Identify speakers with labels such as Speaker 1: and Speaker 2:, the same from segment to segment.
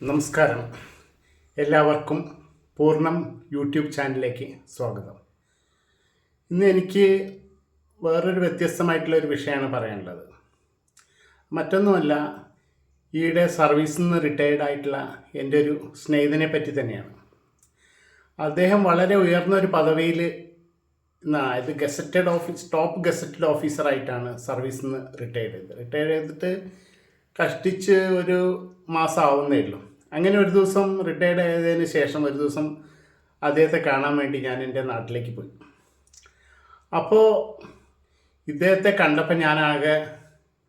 Speaker 1: നമസ്കാരം. എല്ലാവർക്കും പൂർണം യൂട്യൂബ് ചാനലിലേക്ക് സ്വാഗതം. ഇന്ന് എനിക്ക് വേറൊരു വ്യത്യസ്തമായിട്ടുള്ള ഒരു വിഷയമാണ് പറയാനുള്ളത്. മറ്റൊന്നുമല്ല ഈയിടെ സർവീസിൽ നിന്ന് റിട്ടയർഡ് ആയിട്ടുള്ള എന്റെ ഒരു സ്നേഹിതനെ പറ്റി തന്നെയാണ്. അദ്ദേഹം വളരെ ഉയർന്ന ഒരു പദവിയിൽ ഇത് ഗസറ്റഡ് ഓഫീസ് ടോപ്പ് ഗസറ്റഡ് ഓഫീസറായിട്ടാണ് സർവീസിൽ നിന്ന് റിട്ടയർഡ് ചെയ്തത്. റിട്ടയർ ചെയ്തിട്ട് കഷ്ടിച്ച് ഒരു മാസം ആവുന്നേ ഉള്ളൂ അങ്ങനെ ഒരു ദിവസം റിട്ടയർഡ് ആയതിന് ശേഷം ഒരു ദിവസം അദ്ദേഹത്തെ കാണാൻ വേണ്ടി ഞാൻ എന്റെ നാട്ടിലേക്ക് പോയി. അപ്പോൾ ഇദ്ദേഹത്തെ കണ്ടപ്പോൾ ഞാൻ ആകെ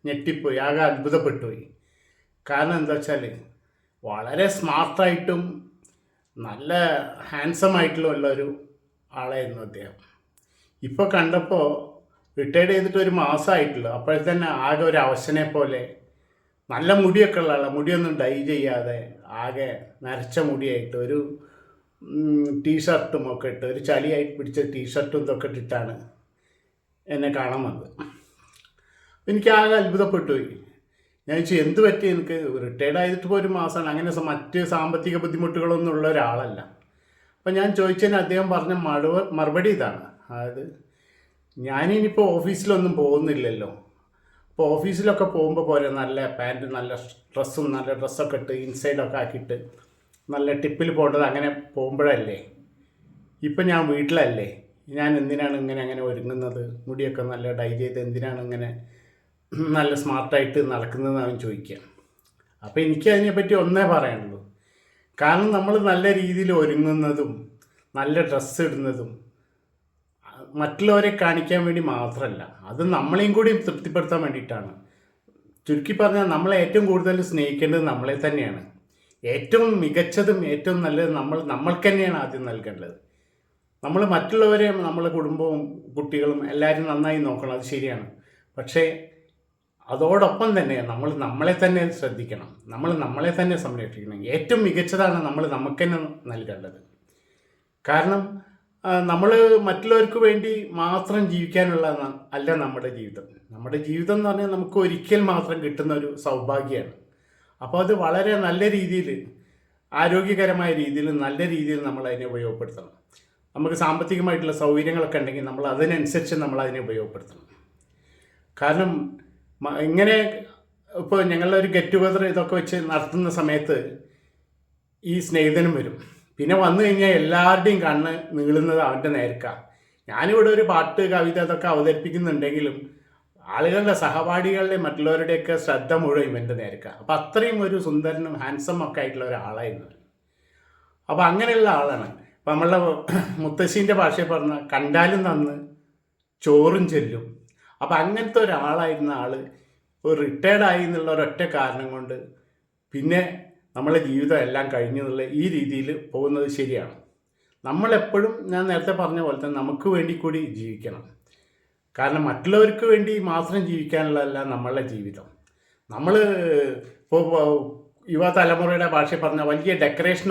Speaker 1: ഞെട്ടിപ്പോയി ആകെ അത്ഭുതപ്പെട്ടുപോയി. കാരണം എന്താ വെച്ചാൽ വളരെ സ്മാർട്ടായിട്ടും നല്ല ഹാൻസം ആയിട്ടുള്ള ഒരു ആളായിരുന്നു അദ്ദേഹം. ഇപ്പോൾ കണ്ടപ്പോൾ റിട്ടയർഡ് ചെയ്തിട്ട് ഒരു മാസമായിട്ടുള്ളൂ. അപ്പോഴത്തന്നെ ആകെ ഒരു അവശനെ പോലെ നല്ല മുടിയൊക്കെ ഉള്ള ആളാണ് മുടിയൊന്നും ഡൈ ചെയ്യാതെ ആകെ നരച്ച മുടിയായിട്ട് ഒരു ടീഷർട്ടും ഒക്കെ ഇട്ട് ഒരു ചളിയായിട്ട് പിടിച്ച ടീഷർട്ടും ഇതൊക്കെ ഇട്ടിട്ടാണ് എന്നെ കാണാൻ വന്നത്. എനിക്ക് ആകെ അത്ഭുതപ്പെട്ടു പോയി. ഞാൻ ചോദിച്ചു എന്ത് പറ്റി എനിക്ക് റിട്ടയർഡ് ആയിട്ട് ഇപ്പോൾ ഒരു മാസമാണ് അങ്ങനെ മറ്റ് സാമ്പത്തിക ബുദ്ധിമുട്ടുകളൊന്നും ഉള്ള ഒരാളല്ല. അപ്പം ഞാൻ ചോദിച്ചതിന് അദ്ദേഹം പറഞ്ഞ മറുപ മറുപടി ഇതാണ്. അതായത് ഞാനിനിപ്പോൾ ഓഫീസിലൊന്നും പോകുന്നില്ലല്ലോ. അപ്പോൾ ഓഫീസിലൊക്കെ പോകുമ്പോൾ പോലെ നല്ല പാന്റ് നല്ല ഡ്രസ്സും നല്ല ഡ്രസ്സൊക്കെ ഇട്ട് ഇൻസൈഡൊക്കെ ആക്കിയിട്ട് നല്ല ടിപ്പിൽ പോകേണ്ടത് അങ്ങനെ പോകുമ്പോഴല്ലേ? ഇപ്പം ഞാൻ വീട്ടിലല്ലേ? ഞാൻ എന്തിനാണ് ഇങ്ങനെ അങ്ങനെ ഒരുങ്ങുന്നത്? മുടിയൊക്കെ നല്ല ഡൈ ചെയ്ത് എന്തിനാണ് ഇങ്ങനെ നല്ല സ്മാർട്ടായിട്ട് നടക്കുന്നതെന്ന് അവൻ ചോദിക്കുക. അപ്പോൾ എനിക്ക് അതിനെപ്പറ്റി ഒന്നേ പറയാനുള്ളൂ. കാരണം നമ്മൾ നല്ല രീതിയിൽ ഒരുങ്ങുന്നതും നല്ല ഡ്രസ്സ് ഇടുന്നതും മറ്റുള്ളവരെ കാണിക്കാൻ വേണ്ടി മാത്രമല്ല അത് നമ്മളെയും കൂടി തൃപ്തിപ്പെടുത്താൻ വേണ്ടിയിട്ടാണ്. ചുരുക്കി പറഞ്ഞാൽ നമ്മളെ ഏറ്റവും കൂടുതൽ സ്നേഹിക്കേണ്ടത് നമ്മളെ തന്നെയാണ്. ഏറ്റവും മികച്ചതും ഏറ്റവും നല്ലത് നമ്മൾ നമ്മൾക്ക് തന്നെയാണ് ആദ്യം നൽകേണ്ടത്. നമ്മൾ മറ്റുള്ളവരെ നമ്മളെ കുടുംബവും കുട്ടികളും എല്ലാവരും നന്നായി നോക്കണം അത് ശരിയാണ്. പക്ഷേ അതോടൊപ്പം തന്നെ നമ്മൾ നമ്മളെ തന്നെ ശ്രദ്ധിക്കണം. നമ്മൾ നമ്മളെ തന്നെ സംരക്ഷിക്കണം. ഏറ്റവും മികച്ചതാണ് നമ്മൾ നമുക്ക് തന്നെ നൽകേണ്ടത്. കാരണം നമ്മൾ മറ്റുള്ളവർക്ക് വേണ്ടി മാത്രം ജീവിക്കാനുള്ള അല്ല നമ്മുടെ ജീവിതം. നമ്മുടെ ജീവിതം എന്ന് പറഞ്ഞാൽ നമുക്ക് ഒരിക്കൽ മാത്രം കിട്ടുന്ന ഒരു സൗഭാഗ്യമാണ്. അപ്പോൾ അത് വളരെ നല്ല രീതിയിൽ ആരോഗ്യകരമായ രീതിയിൽ നല്ല രീതിയിൽ നമ്മൾ അതിനെ ഉപയോഗപ്പെടുത്തണം. നമുക്ക് സാമ്പത്തികമായിട്ടുള്ള സൗകര്യങ്ങളൊക്കെ ഉണ്ടെങ്കിൽ നമ്മൾ അതിനനുസരിച്ച് നമ്മൾ അതിനെ ഉപയോഗപ്പെടുത്തണം. കാരണം ഇങ്ങനെ ഇപ്പോൾ ഞങ്ങളുടെ ഒരു ഗെറ്റ് ടുഗദർ ഇതൊക്കെ വെച്ച് നടത്തുന്ന സമയത്ത് ഈ സ്നേഹിതനും വരും. പിന്നെ വന്നു കഴിഞ്ഞാൽ എല്ലാവരുടെയും കണ്ണ് നീളുന്നത് അവന്റെ നേർക്കാണ് ഞാനിവിടെ ഒരു പാട്ട് കവിത അതൊക്കെ അവതരിപ്പിക്കുന്നുണ്ടെങ്കിലും ആളുകളുടെ സഹപാഠികളുടെ മറ്റുള്ളവരുടെയൊക്കെ ശ്രദ്ധ മുഴുവൻ ഇവന്റെ നേരക്കാണ് അപ്പം അത്രയും ഒരു സുന്ദരനും ഹാൻസം ഒക്കെ ആയിട്ടുള്ള ഒരാളായിരുന്നു അപ്പോൾ അങ്ങനെയുള്ള ആളാണ്. അപ്പം നമ്മളുടെ മുത്തശ്ശീന്റെ ഭാഷയിൽ പറഞ്ഞ കണ്ടാലും നന്ന് ചോറും ചെല്ലും. അപ്പം അങ്ങനത്തെ ഒരാളായിരുന്ന ആൾ ഒരു റിട്ടയർഡായി എന്നുള്ള ഒരൊറ്റ കാരണം കൊണ്ട് പിന്നെ നമ്മളെ ജീവിതം എല്ലാം കഴിഞ്ഞു എന്നുള്ള ഈ രീതിയിൽ പോകുന്നത് ശരിയാണ്. നമ്മളെപ്പോഴും ഞാൻ നേരത്തെ പറഞ്ഞ പോലെ തന്നെ നമുക്ക് വേണ്ടി കൂടി ജീവിക്കണം. കാരണം മറ്റുള്ളവർക്ക് വേണ്ടി മാത്രം ജീവിക്കാനുള്ളതല്ല നമ്മളുടെ ജീവിതം. നമ്മൾ ഇപ്പോൾ യുവതലമുറയുടെ ഭാഷയിൽ പറഞ്ഞ വലിയ ഡെക്കറേഷൻ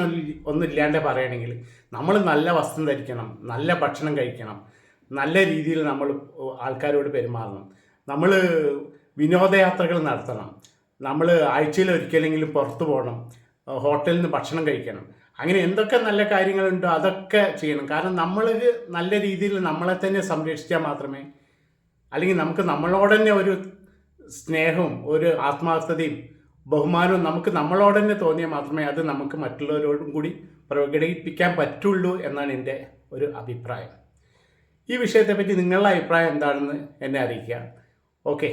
Speaker 1: ഒന്നും ഇല്ലാണ്ട് പറയുകയാണെങ്കിൽ നമ്മൾ നല്ല വസ്ത്രം ധരിക്കണം നല്ല ഭക്ഷണം കഴിക്കണം നല്ല രീതിയിൽ നമ്മൾ ആൾക്കാരോട് പെരുമാറണം. നമ്മൾ വിനോദയാത്രകൾ നടത്തണം. നമ്മൾ ആഴ്ചയിൽ ഒരിക്കലെങ്കിലും പുറത്തു പോകണം ഹോട്ടലിൽ നിന്ന് ഭക്ഷണം കഴിക്കണം. അങ്ങനെ എന്തൊക്കെ നല്ല കാര്യങ്ങളുണ്ടോ അതൊക്കെ ചെയ്യണം. കാരണം നമ്മൾ നല്ല രീതിയിൽ നമ്മളെ തന്നെ സംരക്ഷിച്ചാൽ മാത്രമേ അല്ലെങ്കിൽ നമുക്ക് നമ്മളോട് തന്നെ ഒരു സ്നേഹവും ഒരു ആത്മാർത്ഥതയും ബഹുമാനവും നമുക്ക് നമ്മളോട് തന്നെ തോന്നിയാൽ മാത്രമേ അത് നമുക്ക് മറ്റുള്ളവരോടും കൂടി പ്രകടിപ്പിക്കാൻ പറ്റുള്ളൂ എന്നാണ് എന്റെ ഒരു അഭിപ്രായം. ഈ വിഷയത്തെപ്പറ്റി നിങ്ങളുടെ അഭിപ്രായം എന്താണെന്ന് എന്നെ അറിയിക്കുക. ഓക്കെ.